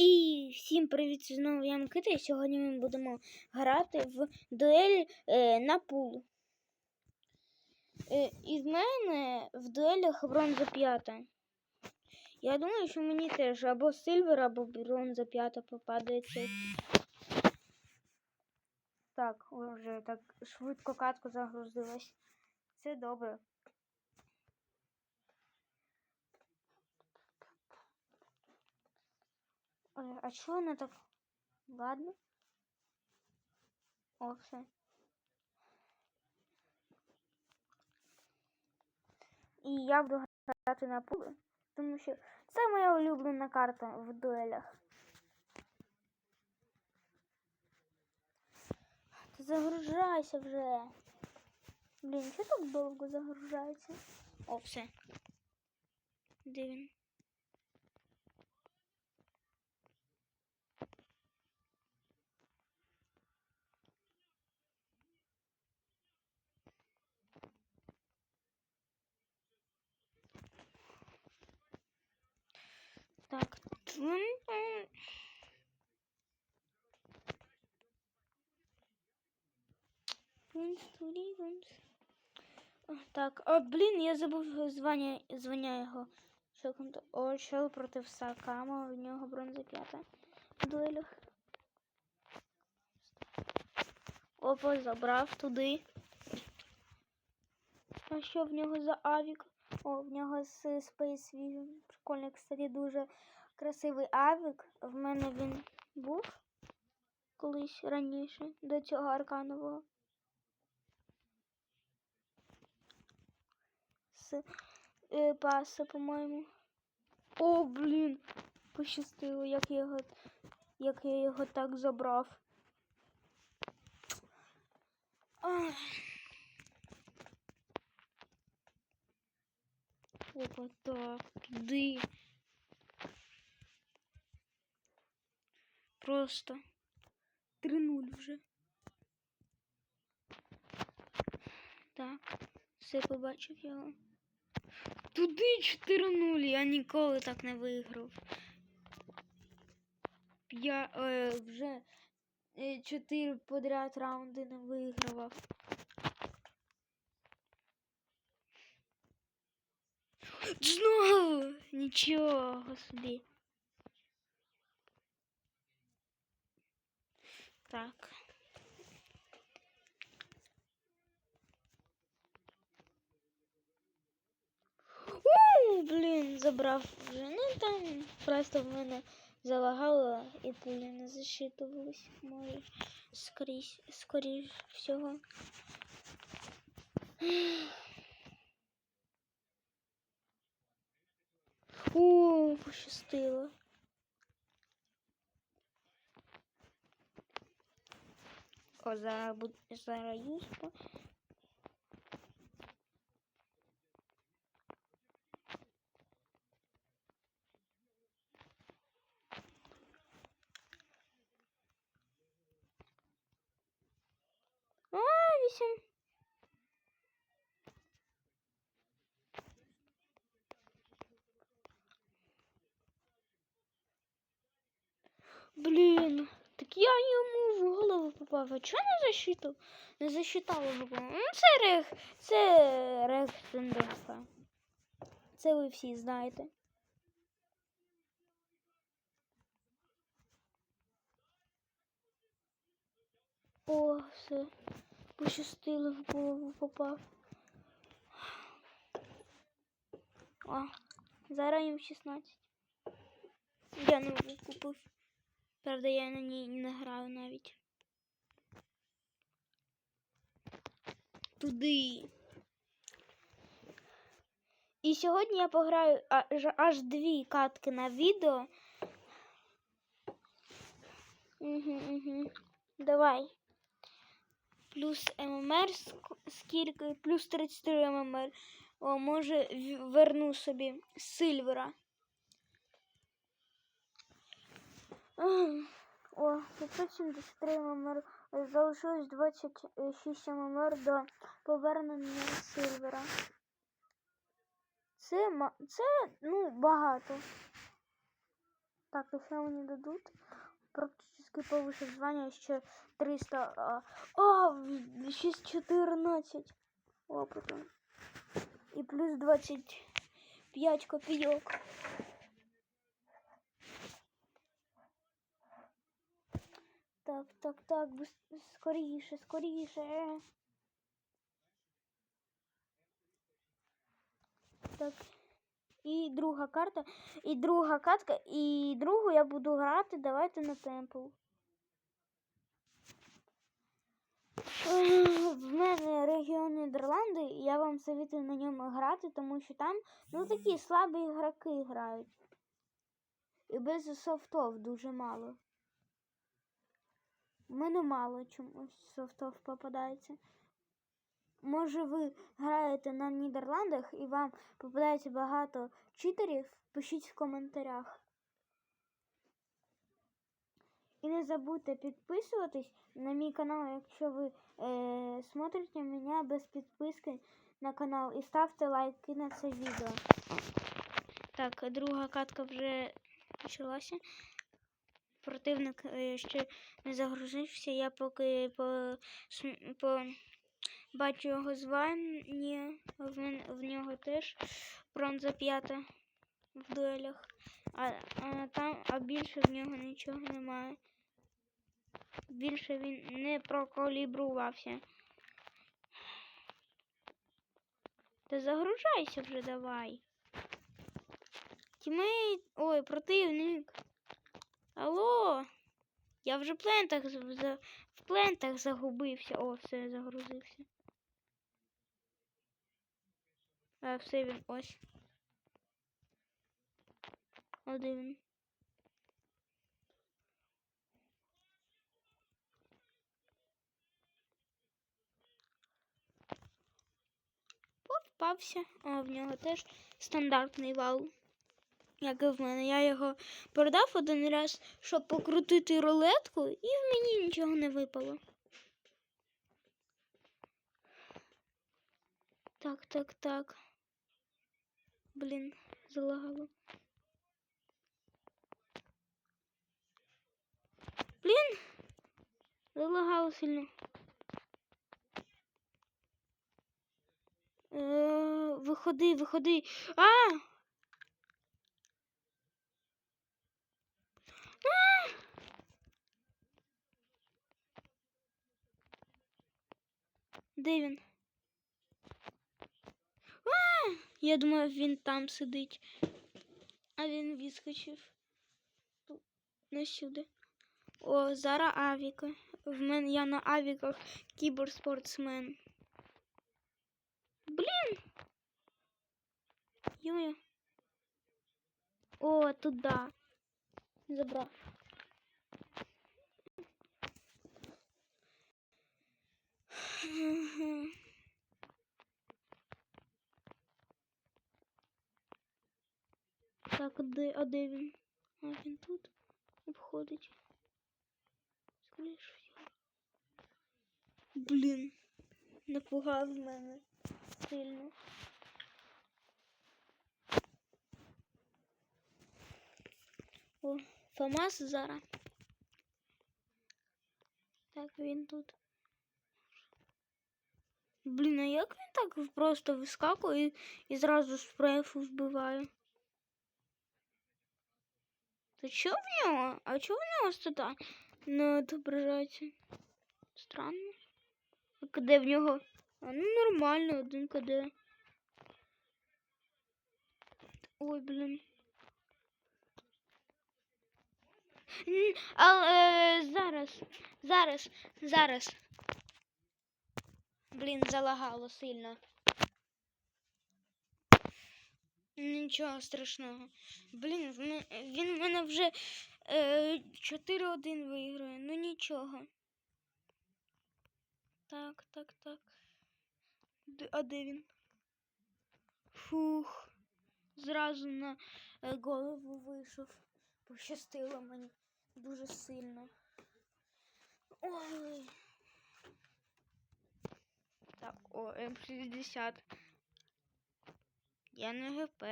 І всім привіт! Знову я Микита, і сьогодні ми будемо грати в дуель е, на пул. Е, і в мене в дуелях бронза п'ята. Я думаю, що мені теж або сильвер, або бронза п'ята попадається. Так, вже так швидко катку загрузилась. Це добре. Ой, а чого вона так? Ладно. О. І я буду грати на пули, тому що це моя улюблена карта в дуелях. Та загружайся вже. Блін, що так довго загружається? О, все. Так, Так, о, блін, я забув звання, звання його. Секунду. О, чел проти Сакама, у нього бронза п'ята в дуелях. Опа, забрав туди. А що в нього за авік? О, в нього з Space Vision. Прикольний, кстати, дуже красивий авік. В мене він був колись раніше до цього арканового. З е, паса, по-моєму. О, блін! Пощастило, як я його, як я його так забрав. Ах. Опа, так, туди. Просто 3-0 вже. Так, все побачив його. Туди 4-0, я ніколи так не виграв. Я е, вже 4 подряд раунди не вигравав. Знову нічого собі. Так. У, блін, забрав вже. Ну там просто в мене залагало і пулі не зачитувались. Може, скоріш, скоріш всього. О, пощастило. О, зараз, буд... зараз юспа. А, вісім. Блін, так я йому в голову попав. А чого не засчитав? Не засчитав його. Ну, це рех, це рех Сендерфа. Це ви всі знаєте. О, все. Пощастило в голову попав. О, зараз їм 16. Я нову купив. Правда, я на ній не граю навіть. Туди. І сьогодні я пограю аж, аж дві катки на відео. Угу, угу. Давай. Плюс ММР скільки? Плюс 33 ММР. О, може верну собі Сильвера. О, 573 ММР. Залишилось 26 ММР до повернення Сильвера. Це, це ну, багато. Так, і що мені дадуть? Практически повыше звання ще 300. А, а 614 опиту. І плюс 25 копійок. Так, так, так, скоріше, скоріше. Так. І друга карта, і друга катка, і другу я буду грати. Давайте на темпл. В мене регіон Нідерланди, і я вам советую на ньому грати, тому що там ну такі слабі ігроки грають. І без софтов дуже мало. Мене мало чомусь софтов попадається. Може, ви граєте на Нідерландах і вам попадається багато читерів? Пишіть в коментарях. І не забудьте підписуватись на мій канал, якщо ви е, смотрите мене без підписки на канал. І ставте лайки на це відео. Так, друга катка вже почалася. Противник е, ще не загрузився. Я поки по, по бачу його звання, в, в нього теж бронза п'ята в дуелях. А, а там, а більше в нього нічого немає. Більше він не прокалібрувався. Та загружайся вже давай. Тімейт. Ой, противник. Алло. Я вже в плентах в плентах загубився. О, все, загрузився. А, все він ось. Один. Попався. А в нього теж стандартний вал. Як і в мене. Я його продав один раз, щоб покрутити рулетку, і в мені нічого не випало. Так, так, так. Блін, залагало. Блін! Залагало сильно. Е, виходи, виходи. А! Де він? А! Я думав, він там сидить. А він відскочив. Ту- сюди. О, зараз авіка. В мене я на авіках кіберспортсмен. Блін. Йо. О, туди. Забрав. Так, де, а де він? А він тут обходить. Скоріше всього. Блін. Напугав мене сильно. О, Фомас зараз. Так, він тут. Блін, а як він так просто вискакує і, і зразу з префу вбиває? То що в нього? А чого в нього стата не отображається? Странно. А КД в нього? А ну нормально, один КД. Ой, блін. Н- А е, зараз, зараз, зараз. Блін, залагало сильно. Нічого страшного. Блін, він в мене вже е, 4-1 виграє. Ну нічого. Так, так, так. А де він? Фух. Зразу на е, голову вийшов. Пощастило мені дуже сильно. Ой. Так, о, М60. Я не ГП.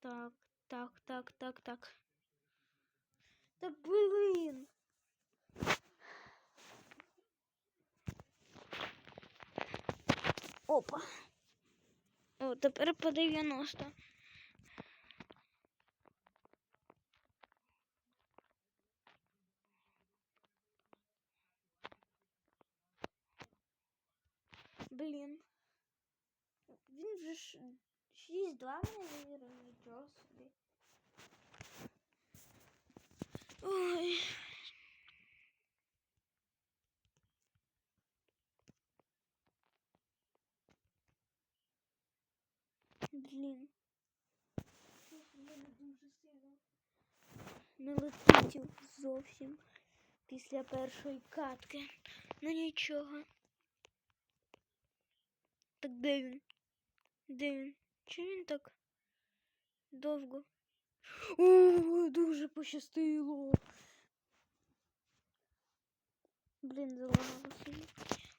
Так, так, так, так, так. Та блин. Опа. О, тепер по 90. Блін. Він вже ж 6-2 мене нічого собі. Ой. Блін. Не летить зовсім після першої катки. Ну нічого. Так де він? Де він? Чи він так довго? О, дуже пощастило. Блін, залагало сильно.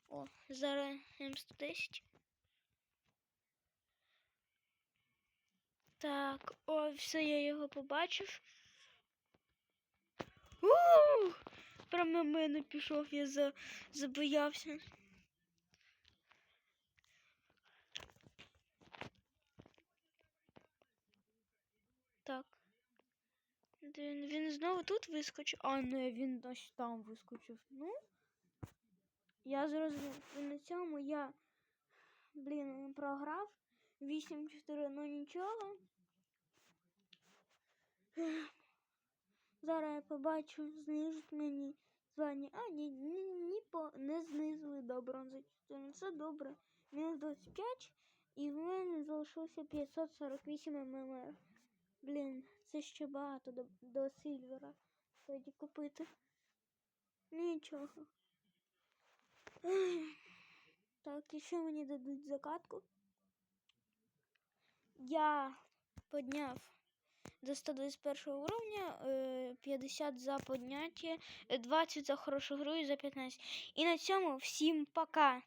О, зараз М110. Так, о, все, я його побачив. У! Прямо на мене пішов, я за... забоявся. Так. Де Він, він знову тут вискочив. А, не, він ось там вискочив. Ну. Я зрозумів. І на цьому я, блін, програв. 8-4, ну нічого. Зараз я побачу, знижуть мені звання. А, ні, ні, ні по, не знизили до бронзи 4. Це добре. Мінус 25. І в мене залишилося 548 ММР. Блін, це ще багато до, до Сильвера. Тоді купити. Нічого. Так, і що мені дадуть закатку? Я підняв до 121 уровня, е, 50 за підняття, е, 20 за хорошу гру і за 15. І на цьому всім пока!